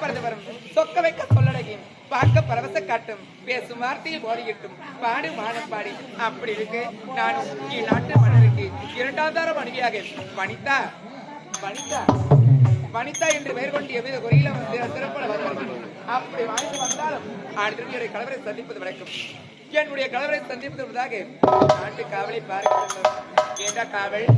பறந்து வரும் சொக்க வைக்க சொல்லடகி பார்க்க பரவச காட்டும் பேசும் வார்த்தையில் போதியிட்டும் பாடு மானம் பாடி. அப்படி இருக்கு. நானும் இந்நாட்டு மன்னருக்கு இரண்டாந்தார மனைவியாக வனிதா. வனிதா. வனிதா என்று பெயர் கொண்டு எவ்வித குறையில வந்து சிறப்பான அப்படி வாழ்ந்து வந்தாலும் அடுத்த கலவரை சந்திப்பது வழக்கம். என்னுடைய கலவரை சந்திப்பது என்பதாக நாட்டு காவலை பார்க்க ஏண்டா காவல்?